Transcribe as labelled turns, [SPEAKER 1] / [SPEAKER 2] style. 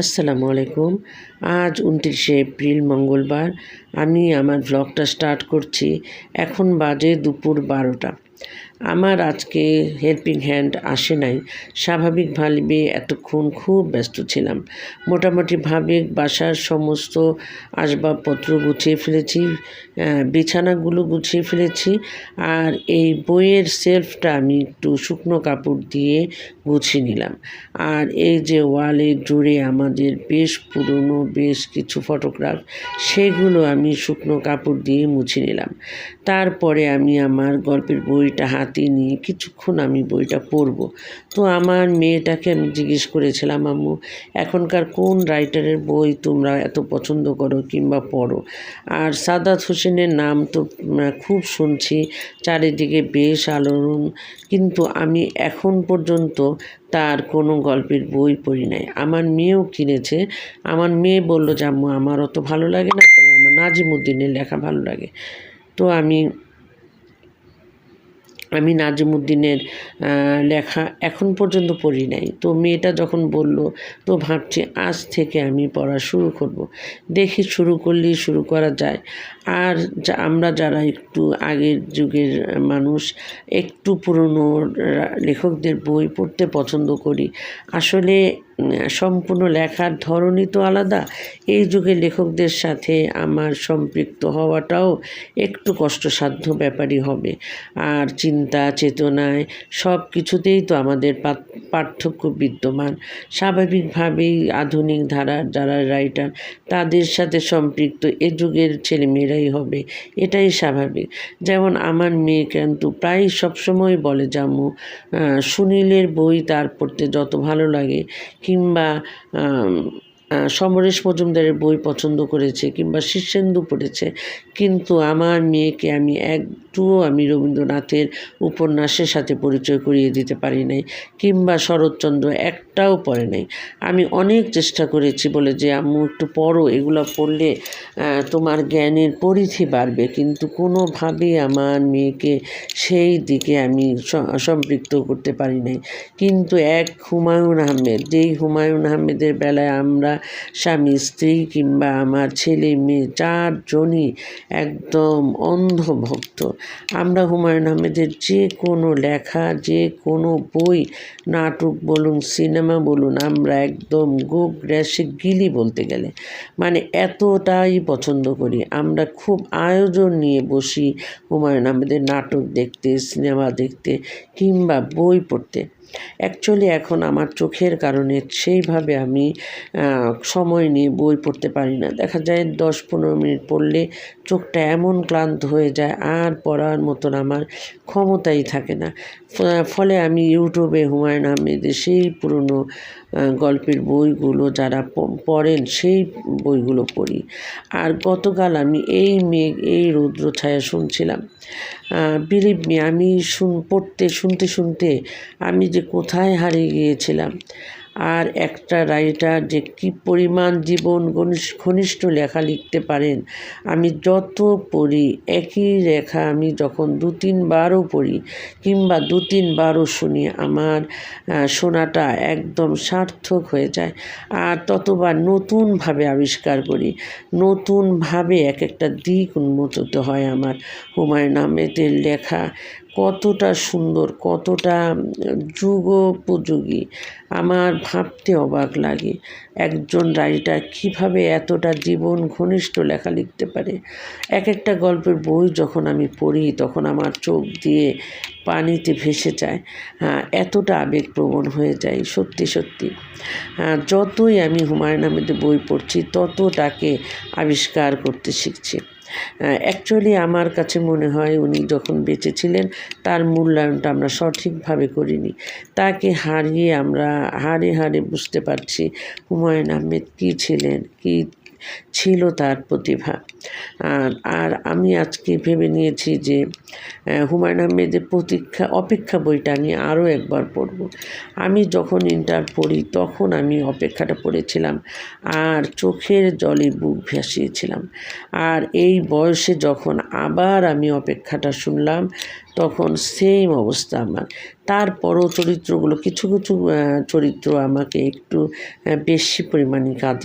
[SPEAKER 1] আসসালামু আলাইকুম। আজ উনত্রিশে এপ্রিল, মঙ্গলবার। আমি আমার ব্লগটা স্টার্ট করছি। এখন বাজে দুপুর বারোটা। আমার আজকে হেল্পিং হ্যান্ড আসে নাই। স্বাভাবিকভাবে এতক্ষণ খুব ব্যস্ত ছিলাম। মোটামুটিভাবে বাসার সমস্ত আসবাবপত্র গুছিয়ে ফেলেছি বিছানাগুলো গুছিয়ে ফেলেছি আর এই বইয়ের সেলফটা আমি একটু শুকনো কাপড় দিয়ে গুছিয়ে নিলাম। আর এই যে ওয়ালে জুড়ে আমাদের বেশ পুরনো বেশ কিছু ফটোগ্রাফ সেগুলো আমি শুকনো কাপড় দিয়ে মুছে নিলাম। তারপরে আমি আমার গল্পের বইটা হাতে নিয়ে কিছুক্ষণ আমি বইটা পড়ব। তো আমার মেয়েটাকে আমি জিজ্ঞেস করেছিলাম, আম্মু, এখনকার কোন রাইটারের বই তোমরা এত পছন্দ করো কিংবা পড়ো? আর সাদাত হোসেনের নাম তো খুব শুনছি, চারিদিকে বেশ আলোড়ন। কিন্তু আমি এখন পর্যন্ত তার কোনো গল্পের বই পড়ি নাই। আমার মেয়েও কিনেছে। আমার মেয়ে বলল যে, আম্মু, আমার অত ভালো লাগে না, তবে আমার নাজিমুদ্দিনের লেখা ভালো লাগে। তো আমি আমি নাজিমুদ্দিনের লেখা এখন পর্যন্ত পড়ি নাই। তো মেয়েটা যখন বলল, তো ভাবছি আজ থেকে আমি পড়া শুরু করব। দেখি শুরু করলেই শুরু করা যায়। আর আমরা যারা একটু আগের যুগের মানুষ, একটু পুরনো লেখকদের বই পড়তে পছন্দ করি। আসলে সম্পূর্ণ লেখার ধরনই তো আলাদা। এই যুগের লেখকদের সাথে আমার সম্পৃক্ত হওয়াটাও একটু কষ্টসাধ্য ব্যাপারই হবে। আর চিন্তা চেতনায় সব কিছুতেই তো আমাদের পার্থক্য বিদ্যমান। স্বাভাবিকভাবেই আধুনিক ধারার যারা রাইটার তাদের সাথে সম্পৃক্ত এ যুগের ছেলেমেয়েরাই হবে। এটাই স্বাভাবিক। যেমন আমার মেয়ে কিন্তু প্রায় সবসময় বলে আহ, সুনীলের বই তার পড়তে যত ভালো লাগে। কিংবা আম, আহ, সমরেশ মজুমদারের বই পছন্দ করেছে কিংবা শীর্ষেন্দু পড়েছে। কিন্তু আমার মেয়েকে আমি একটুও আমি রবীন্দ্রনাথের উপন্যাসের সাথে পরিচয় করিয়ে দিতে পারি নাই কিংবা শরৎচন্দ্র একটাও পড়ে নাই। আমি অনেক চেষ্টা করেছি বলে যে, আম্মু, একটু পড়ো, এগুলো পড়লে তোমার জ্ঞানের পরিধি বাড়বে। কিন্তু কোনোভাবেই আমার মেয়েকে সেই দিকে আমি সম্পৃক্ত করতে পারি নাই। কিন্তু এক হুমায়ুন আহমেদ, যেই হুমায়ুন আহমেদের বেলায় আমরা স্বামী, স্ত্রী কিংবা আমার ছেলে, মেয়ে, চারজনই একদম অন্ধভক্ত। আমরা হুমায়ুন আহমেদের যে কোনো লেখা, যে কোনো বই, নাটক বলুন, সিনেমা বলুন, আমরা একদম গো গ্রাসে গিলি বলতে গেলে। মানে এতটাই পছন্দ করি। আমরা খুব আয়োজন নিয়ে বসি হুমায়ুন আহমেদের নাটক দেখতে, সিনেমা দেখতে কিংবা বই পড়তে। অ্যাকচুয়ালি এখন আমার চোখের কারণে সেইভাবে আমি সময় নিয়ে বই পড়তে পারি না। দেখা যায় দশ পনেরো মিনিট পড়লে চোখটা এমন ক্লান্ত হয়ে যায়, আর পড়ার মতন আমার ক্ষমতাই থাকে না। ফলে আমি ইউটিউবে হুমায়ুন আহমেদের সেই পুরনো গল্পের বইগুলো যারা পড়েন, সেই বইগুলো পড়ি। আর গতকাল আমি এই মেঘ, এই রৌদ্র ছায়া শুনছিলাম। বিলিভ মি আমি শুন, পড়তে, শুনতে শুনতে আমি যে কোথায় হারিয়ে গিয়েছিলাম আর একটা রাইটার যে কী পরিমাণ জীবন ঘনিষ্ঠ লেখা লিখতে পারেন। আমি যত পড়ি, একই লেখা আমি যখন দু তিনবারও পড়ি কিংবা দু তিনবারও শুনি, আমার শোনাটা একদম সার্থক হয়ে যায়। আর ততবার নতুনভাবে আবিষ্কার করি। নতুনভাবে এক একটা দিক উন্মোচিত হয় আমার। হুমায়ুন আহমেদের লেখা কতটা সুন্দর, কতটা যুগোপযোগী। আমার ভাবতে অবাক লাগে, একজন রাইটার কীভাবে এতটা জীবন ঘনিষ্ঠ লেখা লিখতে পারে? এক একটা গল্পের বই যখন আমি পড়ি, তখন আমার চোখ দিয়ে পানিতে ভেসে যায়। হ্যাঁ এতটা আবেগপ্রবণ হয়ে যায়, সত্যি সত্যি। হ্যাঁ যতই আমি হুমায়ুন আহমেদের বই পড়ছি তত তাকে আবিষ্কার করতে শিখছি। অ্যাকচুয়ালি আমার কাছে মনে হয় উনি যখন বেঁচেছিলেন তার মূল্যায়নটা আমরা সঠিকভাবে করিনি। তাকে হারিয়ে আমরা হারে হারে বুঝতে পারছি হুমায়ুন আহমেদ কী ছিলেন, কী ছিল তার প্রতিভা। আর আর আমি আজকে ভেবে নিয়েছি যে হুমায়ুন আহমেদের প্রতীক্ষা, অপেক্ষা বইটা আমি আরও একবার পড়ব। আমি যখন ইন্টার পড়ি, তখন আমি অপেক্ষাটা পড়েছিলাম আর চোখের জলে বুক ভাসিয়েছিলাম। আর এই বয়সে যখন আবার আমি অপেক্ষাটা শুনলাম, তখন সেম অবস্থা আমার। তারপরও চরিত্রগুলো, কিছু কিছু চরিত্র আমাকে একটু বেশি পরিমাণে কাঁদি